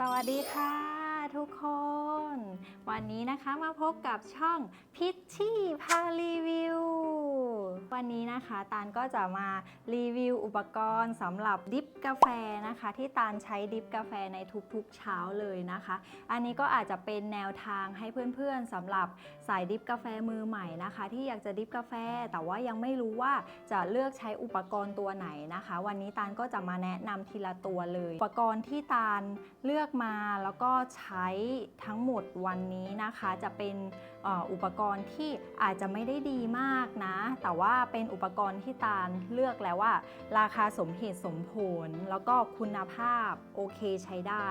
สวัสดีค่ะทุกคน วันนี้นะคะมาพบกับช่องพิชชี่พารีวิว วันนี้นะคะตาลก็จะมารีวิวอุปกรณ์สำหรับดิฟกาแฟนะคะ ที่ตาลใช้ดิฟกาแฟในทุกๆเช้าเลยนะคะ อันนี้ก็อาจจะเป็นแนวทางให้เพื่อนๆสำหรับสายดิฟกาแฟมือใหม่นะคะ ที่อยากจะดิฟกาแฟ แต่ว่ายังไม่รู้ว่าจะเลือกใช้อุปกรณ์ตัวไหนนะคะ วันนี้ตาลก็จะมาแนะนำทีละตัวเลย อุปกรณ์ที่ตาลเลือกมาแล้วก็ใช้ทั้งหมดวันนี้นะคะจะเป็น อุปกรณ์ที่อาจจะไม่ได้ดีมากนะ แต่ว่าเป็นอุปกรณ์ที่ตาลเลือกแล้วว่า ราคาสมเหตุสมผล แล้วก็คุณภาพโอเคใช้ได้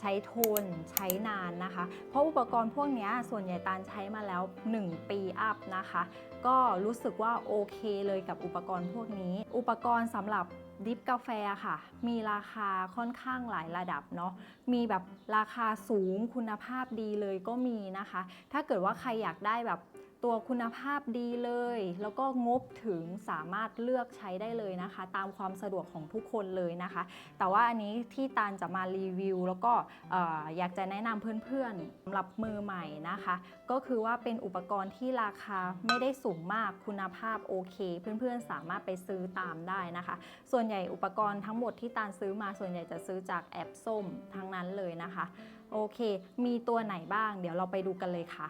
ใช้ทนใช้นานนะคะ เพราะอุปกรณ์พวกนี้ส่วนใหญ่ตาลใช้มาแล้ว 1 ปีอัพนะคะ ก็รู้สึกว่าโอเคเลยกับอุปกรณ์พวกนี้ อุปกรณ์สำหรับ ดิฟกาแฟค่ะ มีราคาค่อนข้างหลายระดับเนาะมีแบบราคาสูงคุณภาพดีเลยก็มีนะคะ ถ้าเกิดว่าใครอยากได้แบบ ตัวคุณภาพดีเลย แล้วก็งบถึงสามารถเลือกใช้ได้เลยนะคะ ตามความสะดวกของทุกคนเลยนะคะ แต่ว่าอันนี้ที่ตาลจะมารีวิว แล้วก็เอ่ออยากจะแนะนำเพื่อนๆสำหรับมือใหม่นะคะ ก็คือว่าเป็นอุปกรณ์ที่ราคาไม่ได้สูงมากคุณภาพโอเค เพื่อนๆสามารถไปซื้อตามได้นะคะ ส่วนใหญ่อุปกรณ์ทั้งหมดที่ตาลซื้อมาส่วนใหญ่จะซื้อจากแอปส้มทั้งนั้นเลยนะคะ โอเค มีตัวไหนบ้าง เดี๋ยวเราไปดูกันเลยค่ะ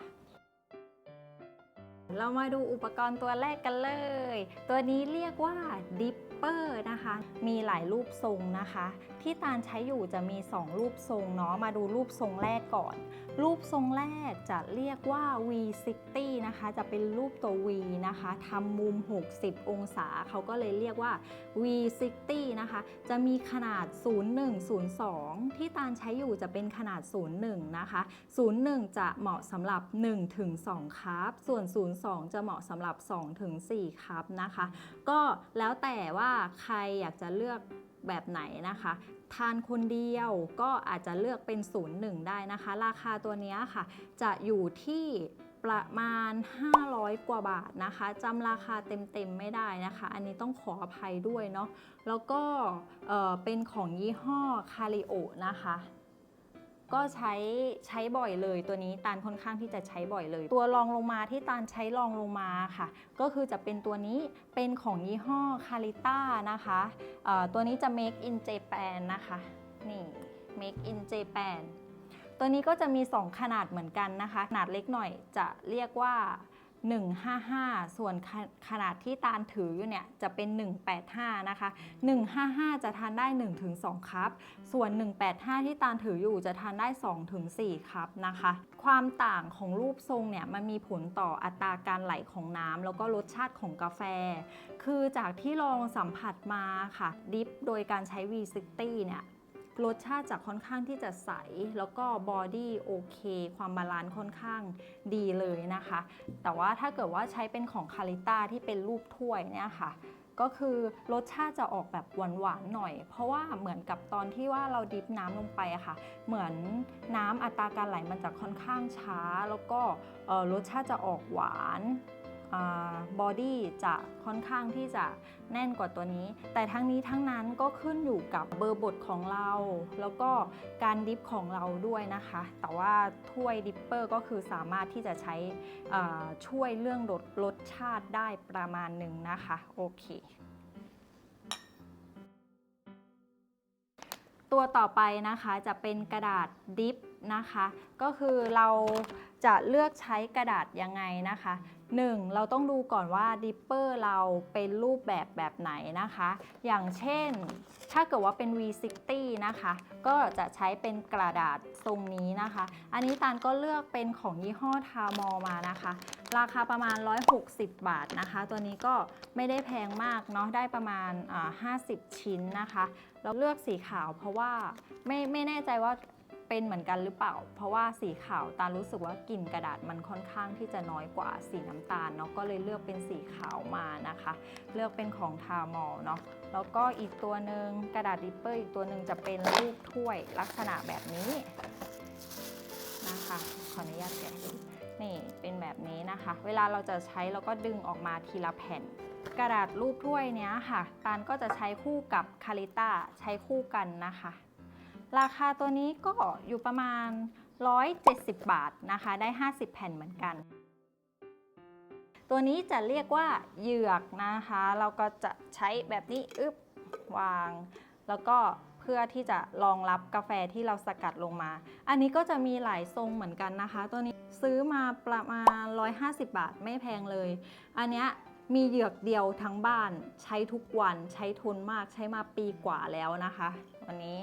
เรามาดูอุปกรณ์ตัวแรกกันเลย ตัวนี้เรียกว่าดิปเปอร์นะคะ มีหลายรูปทรงนะคะ ที่ตาลใช้อยู่จะมี 2 รูปทรงเนาะ มาดูรูปทรงแรกก่อนรูปทรงแรกจะเรียกว่า V60 นะคะ จะเป็นรูปตัว V นะคะทำมุม 60 องศา เขาก็เลยเรียกว่า V60 นะคะ จะมีขนาด 0102 ที่ตาลใช้อยู่จะเป็นขนาด 01 นะคะ 01 จะเหมาะสำหรับ 1-2คัพส่วน 02 จะเหมาะสำหรับ 2-4คัพนะคะ ก็แล้วแต่ว่าใครอยากจะเลือกแบบไหนนะคะ ทานคนเดียวก็อาจจะเลือกเป็น 01 ได้นะคะ ราคาตัวนี้ค่ะ จะอยู่ที่ประมาณ 500 กว่าบาทนะคะจำราคาเต็มๆไม่ได้นะคะ อันนี้ต้องขออภัยด้วยเนาะแล้วก็เป็นของยี่ห้อคาริโอนะคะ ก็ใช้ใช้บ่อยเลย ตัวนี้ตาลค่อนข้างที่จะใช้บ่อยเลย ตัวรองลงมาที่ตาลใช้รองลงมาค่ะ ก็คือจะเป็นตัวนี้เป็นของยี่ห้อคาริต้านะคะตัวนี้จะ make in Japan นะคะนี่ make in Japan ตัวนี้ก็จะมี 2 ขนาดเหมือนกันนะคะ ขนาดเล็กหน่อยจะเรียกว่า 155 ส่วนขขนาดที่ตาลถืออยู่เนี่ยจะเป็น 185 นะคะ 155 จะทานได้ 1-2คัพส่วน 185 ที่ตาลถืออยู่จะทานได้ 2-4คัพนะคะ ความต่างของรูปทรงเนี่ยมันมีผลต่ออัตราการไหลของน้ำแล้วก็รสชาติของกาแฟ คือจากที่ลองสัมผัสมาค่ะ ดิฟโดยการใช้ V60 เนี่ย รสชาติจะค่อนข้างที่จะใส แล้วก็บอดี้โอเค ความบาลานซ์ค่อนข้างดีเลยนะคะ แต่ว่าถ้าเกิดว่าใช้เป็นของคาริต้าที่เป็นรูปถ้วยเนี่ยค่ะก็คือรสชาติจะออกแบบหวานๆหน่อย เพราะว่าเหมือนกับตอนที่ว่าเราดิฟน้ำลงไปอะค่ะ เหมือนน้ำอัตราการไหลมันจะค่อนข้างช้า แล้วก็รสชาติจะออกหวาน บอดี้จะค่อนข้างที่จะแน่นกว่าตัวนี้ แต่ทั้งนี้ทั้งนั้นก็ขึ้นอยู่กับเบอร์บดของเรา แล้วก็การดิฟของเราด้วยนะคะ แต่ว่าถ้วยดิปเปอร์ก็คือสามารถที่จะใช้ช่วยเรื่องลดรสชาติได้ประมาณหนึ่งนะคะโอเคตัวต่อไปนะคะจะเป็นกระดาษดิฟนะคะ ก็คือเราจะเลือกใช้กระดาษยังไงนะคะ 1. เราต้องดูก่อนว่าดิปเปอร์เราเป็นรูปแบบแบบไหนนะคะ อย่างเช่น ถ้าเกิดว่าเป็น V60 นะคะ ก็จะใช้เป็นกระดาษทรงนี้นะคะ อันนี้ตาลก็เลือกเป็นของยี่ห้อทามอมานะคะ ราคาประมาณ 160 บาทนะคะ ตัวนี้ก็ไม่ได้แพงมากเนาะ ได้ประมาณอ่า50 ชิ้นนะคะ เราเลือกสีขาวเพราะว่าไม่ไม่แน่ใจว่า เป็นเหมือนกันหรือเปล่า เพราะว่าสีขาวตารู้สึกว่ากลิ่นกระดาษมันค่อนข้างที่จะน้อยกว่าสีน้ำตาลเนาะก็เลยเลือกเป็นสีขาวมานะคะ เลือกเป็นของทามอลเนาะแล้วก็อีกตัวหนึ่งกระดาษดิปเปอร์อีกตัวหนึ่งจะเป็นรูปถ้วยลักษณะแบบนี้นะคะขออนุญาตแกะดูนี่เป็นแบบนี้นะคะ เวลาเราจะใช้เราก็ดึงออกมาทีละแผ่นกระดาษรูปถ้วยเนี้ยค่ะ ตาลก็จะใช้คู่กับคาริต้าใช้คู่กันนะคะ ราคาตัวนี้ก็อยู่ประมาณ 170 บาทนะคะ ได้ 50 แผ่นเหมือนกัน ตัวนี้จะเรียกว่าเหยือกนะคะ เราก็จะใช้แบบนี้อึบวาง แล้วก็เพื่อที่จะรองรับกาแฟที่เราสกัดลงมา อันนี้ก็จะมีหลายทรงเหมือนกันนะคะ ตัวนี้ซื้อมาประมาณ 150 บาทไม่แพงเลย อันเนี้ยมีเหยือกเดียวทั้งบ้านใช้ทุกวันใช้ทนมากใช้มาปีกว่าแล้วนะคะ วันนี้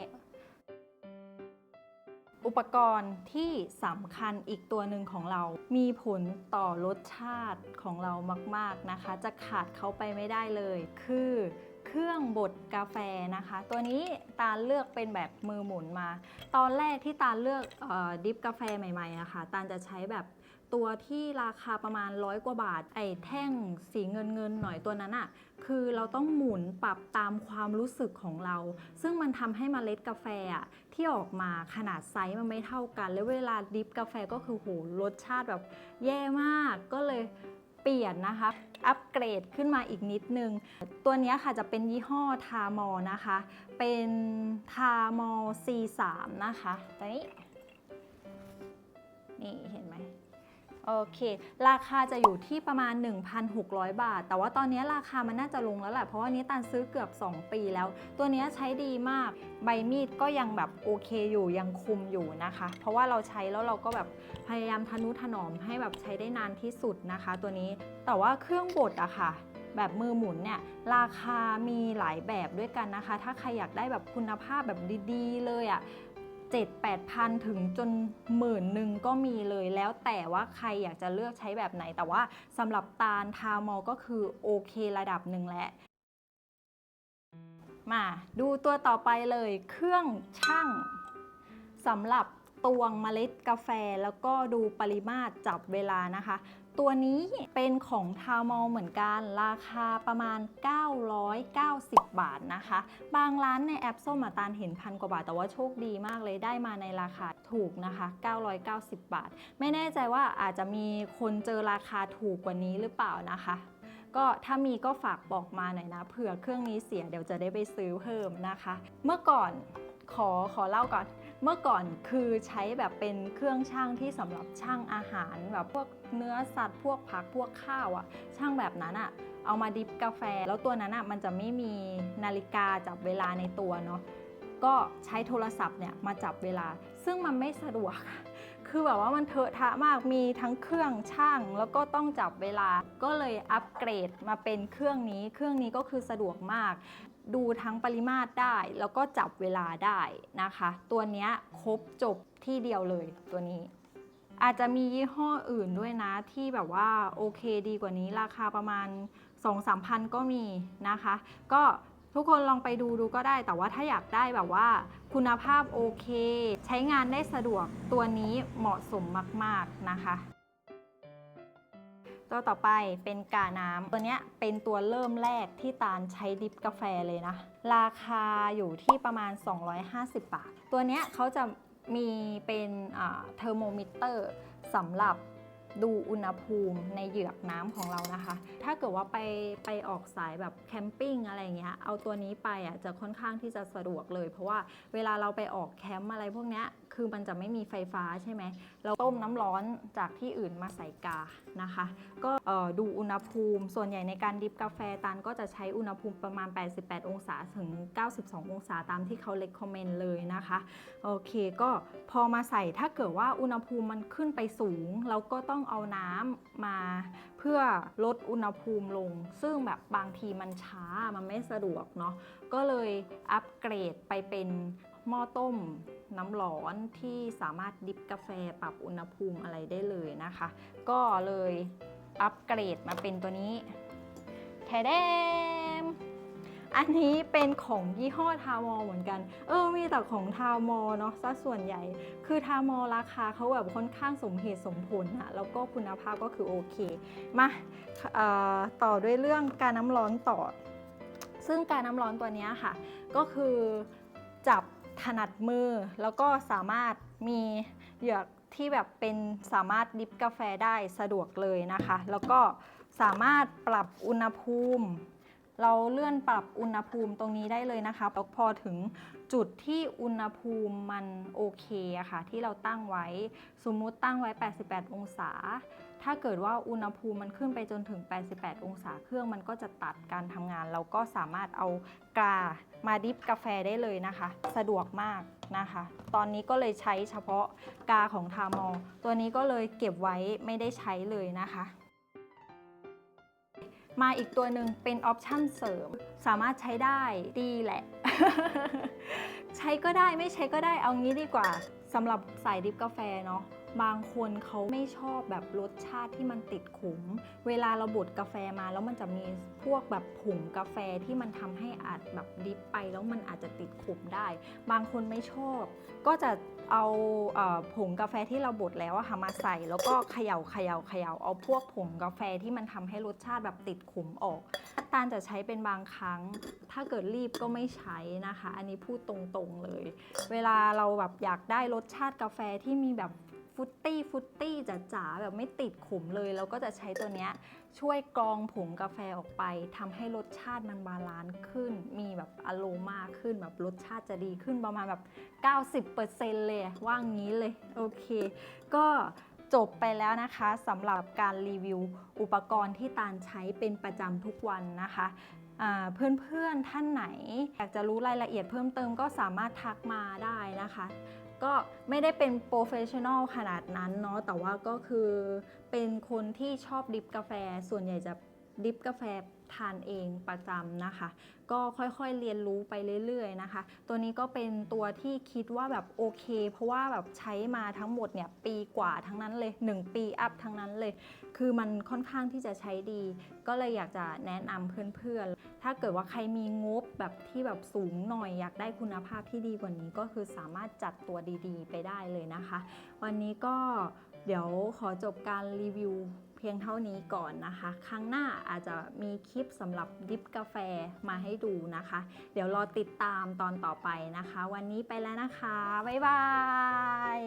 อุปกรณ์ที่สำคัญอีกตัวหนึ่งของเรา มีผลต่อรสชาติของเรามาก ๆนะคะ จะขาดเขาไปไม่ได้เลย คือ เครื่องบดกาแฟนะคะ ตัวนี้ตาลเลือกเป็นแบบมือหมุนมา ตอนแรกที่ตาลเลือกออดิฟกาแฟใหม่ๆอะคะตาลจะใช้แบบตัวที่ราคาประมาณร้อยกว่าบาท ไอ้แท่งสีเงินเงินๆหน่อยตัวนั้นอะคือเราต้องหมุนปรับตามความรู้สึกของเรา ซึ่งมันทำให้เมล็ดกาแฟอะที่ออกมาขนาดไซส์มันไม่เท่ากัน แล้วเวลาดิฟกาแฟก็คือโหรสชาติแบบแย่มากก็เลยเปลี่ยนนะคะ อัปเกรดขึ้นมาอีกนิดนึง ตัวนี้ค่ะจะเป็นยี่ห้อทามอนะคะ เป็นทามอ C3 นะคะตัวนี้นี่เห็นไโอเค ราคาจะอยู่ที่ประมาณ 1,600 บาท แต่ว่าตอนนี้ราคามันน่าจะลงแล้วแหละ เพราะว่านี้ตันซื้อเกือบ 2 ปีแล้ว ตัวนี้ใช้ดีมาก ใบมีดก็ยังแบบโอเคอยู่ ยังคุมอยู่นะคะ เพราะว่าเราใช้แล้วเราก็แบบพยายามทนุถนอมให้แบบใช้ได้นานที่สุดนะคะ ตัวนี้ แต่ว่าเครื่องบดอะค่ะแบบมือหมุนเนี่ยราคามีหลายแบบด้วยกันนะคะ ถ้าใครอยากได้แบบคุณภาพแบบดี ๆ เลยอะ่ะ 7 8พันถึงจนหมื่นหนึ่งก็มีเลยแล้วแต่ว่าใครอยากจะเลือกใช้แบบไหน แต่ว่าสำหรับตาลทามอก็คือโอเคระดับหนึ่งแหละมาดูตัวต่อไปเลยเครื่องช่างสำหรับตวงเมล็ดกาแฟแล้วก็ดูปริมาตรจับเวลานะคะ ตัวนี้เป็นของทาวมอลเหมือนกัน ราคาประมาณ 990 บาทนะคะ บางร้านในแอปส้มอะตาลเห็นพันกว่าบาท แต่ว่าโชคดีมากเลยได้มาในราคาถูกนะคะ 990 บาท ไม่แน่ใจว่าอาจจะมีคนเจอราคาถูกกว่านี้หรือเปล่านะคะก็ถ้ามีก็ฝากบอกมาหน่อยนะเผื่อเครื่องนี้เสียเดี๋ยวจะได้ไปซื้อเพิ่มนะคะ เมื่อก่อนขอขอเล่าก่อน เมื่อก่อนคือใช้แบบเป็นเครื่องช่างที่สำหรับช่างอาหาร แบบพวกเนื้อสัตว์พวกผักพวกข้าวอะช่างแบบนั้นอะเอามาดิฟกาแฟ แล้วตัวนั้นอะมันจะไม่มีนาฬิกาจับเวลาในตัวเนาะก็ใช้โทรศัพท์เนี่ยมาจับเวลา ซึ่งมันไม่สะดวก คือแบบว่ามันเถอะทะมากมีทั้งเครื่องช่าง แล้วก็ต้องจับเวลา ก็เลยอัปเกรดมาเป็นเครื่องนี้ เครื่องนี้ก็คือสะดวกมาก ดูทั้งปริมาตรได้ แล้วก็จับเวลาได้นะคะ ตัวนี้ครบจบที่เดียวเลยตัวนี้ อาจจะมียี่ห้ออื่นด้วยนะที่แบบว่าโอเคดีกว่านี้ราคาประมาณ 2-3พันก็มีนะคะ ก็ทุกคนลองไปดูดูก็ได้ แต่ว่าถ้าอยากได้แบบว่า คุณภาพโอเค ใช้งานได้สะดวกตัวนี้เหมาะสมมาก ๆนะคะ ตัวต่อไปเป็นกาน้ำตัวเนี้ยเป็นตัวเริ่มแรกที่ตาลใช้ดิฟกาแฟเลยนะ ราคาอยู่ที่ประมาณ 250 บาท ตัวเนี้ยเขาจะมีเป็นเทอร์โมมิเตอร์สำหรับดูอุณหภูมิในเหยือกน้ำของเรานะคะ ถ้าเกิดว่าไปไปออกสายแบบแคมปิ้งอะไรเงี้ย เอาตัวนี้ไปอะจะค่อนข้างที่จะสะดวกเลย เพราะว่าเวลาเราไปออกแคมป์อะไรพวกเนี้ย คือมันจะไม่มีไฟฟ้าใช่ไหม เราต้มน้ำร้อนจากที่อื่นมาใส่กานะคะ ก็ดูอุณหภูมิ ส่วนใหญ่ในการดิฟกาแฟตันก็จะใช้อุณหภูมิประมาณ 88 องศาถึง 92 องศาตามที่เขาเล c คอมเมนต์เลยนะคะ โอเค ก็พอมาใส่ถ้าเกิดว่าอุณหภูมิมันขึ้นไปสูง เราก็ต้องเอาน้ำมาเพื่อลดอุณหภูมิลง ซึ่งแบบบางทีมันช้ามันไม่สะดวกเนาะ ก็เลยอัปเกรดไปเป็น หม้อต้มน้ำร้อนที่สามารถดิบกาแฟปรับอุณหภูมิอะไรได้เลยนะคะ ก็เลยอัปเกรดมาเป็นตัวนี้แทเดมอันนี้เป็นของยี่ห้อทามอเหมือนกัน เออ มีแต่ของทามอเนาะซะส่วนใหญ่ คือทามอราคาเขาแบบค่อนข้างสมเหตุสมผลอะแล้วก็คุณภาพก็คือโอเค มาต่อด้วยเรื่องการน้ำร้อนต่อ ซึ่งการน้ำร้อนตัวนี้ค่ะ ก็คือจับ ถนัดมือ แล้วก็สามารถมีเหยือกที่แบบเป็นสามารถดิบกาแฟได้สะดวกเลยนะคะ แล้วก็สามารถปรับอุณหภูมิ เราเลื่อนปรับอุณหภูมิตรงนี้ได้เลยนะคะแล้วพอถึงจุดที่อุณหภูมิมันโอเคอะค่ะ ที่เราตั้งไว้ สมมุติตั้งไว้ 88 องศา ถ้าเกิดว่าอุณหภูมิมันขึ้นไปจนถึง 88 องศาเครื่องมันก็จะตัดการทำงาน เราก็สามารถเอากามาดริฟกาแฟได้เลยนะคะ สะดวกมากนะคะ ตอนนี้ก็เลยใช้เฉพาะกาของทามอตัวนี้ก็เลยเก็บไว้ไม่ได้ใช้เลยนะคะมาอีกตัวหนึ่งเป็นออปชั่นเสริม สามารถใช้ได้ดีแหละ ใช้ก็ได้ไม่ใช้ก็ได้เอางี้ดีกว่าสำหรับสายดริฟกาแฟเนาะ บางคนเขาไม่ชอบแบบรสชาติที่มันติดขม เวลาเราบดกาแฟมาแล้วมันจะมีพวกแบบผงกาแฟที่มันทำให้อาจแบบดริฟไป แล้วมันอาจจะติดขมได้ บางคนไม่ชอบ ก็จะเอาเออผงกาแฟที่เราบดแล้วอะค่ะมาใส่ แล้วก็เขย่าเขย่าเขย่าเอาพวกผงกาแฟที่มันทำให้รสชาติแบบติดขมออกตาลจะใช้เป็นบางครั้ง ถ้าเกิดรีบก็ไม่ใช้นะคะ อันนี้พูดตรงๆเลย เวลาเราแบบอยากได้รสชาติกาแฟที่มีแบบ ฟุตตี้ฟุตตี้จ๋าๆแบบไม่ติดขมเลยเราก็จะใช้ตัวเนี้ยช่วยกรองผงกาแฟออกไปทำให้รสชาติมันบาลานซ์ขึ้น มีแบบอโรมาขึ้นแบบรสชาติจะดีขึ้นประมาณแบบ 90%เลยว่างี้เลย โอเค ก็จบไปแล้วนะคะสำหรับการรีวิวอุปกรณ์ที่ตาลใช้เป็นประจำทุกวันนะคะเพื่อนๆท่านไหน อยากจะรู้รายละเอียดเพิ่มเติมก็สามารถทักมาได้นะคะ ก็ไม่ได้เป็นโปรเฟชชั่นอลขนาดนั้นเนาะแต่ว่าก็คือเป็นคนที่ชอบดิฟกาแฟ ส่วนใหญ่จะดิฟกาแฟ ทานเองประจำนะคะ ก็ค่อยๆเรียนรู้ไปเรื่อยๆนะคะ ตัวนี้ก็เป็นตัวที่คิดว่าแบบโอเค เพราะว่าแบบใช้มาทั้งหมดเนี่ยปีกว่าทั้งนั้นเลย 1 ปีอัพทั้งนั้นเลย คือมันค่อนข้างที่จะใช้ดี ก็เลยอยากจะแนะนำเพื่อนๆ ถ้าเกิดว่าใครมีงบแบบที่แบบสูงหน่อยอยากได้คุณภาพที่ดีกว่านี้ก็คือสามารถจัดตัวดีๆ ไปได้เลยนะคะ วันนี้ก็เดี๋ยวขอจบการรีวิว เพียงเท่านี้ก่อนนะคะ ครั้งหน้าอาจจะมีคลิปสำหรับดิฟกาแฟมาให้ดูนะคะ เดี๋ยวรอติดตามตอนต่อไปนะคะ วันนี้ไปแล้วนะคะ บ๊ายบาย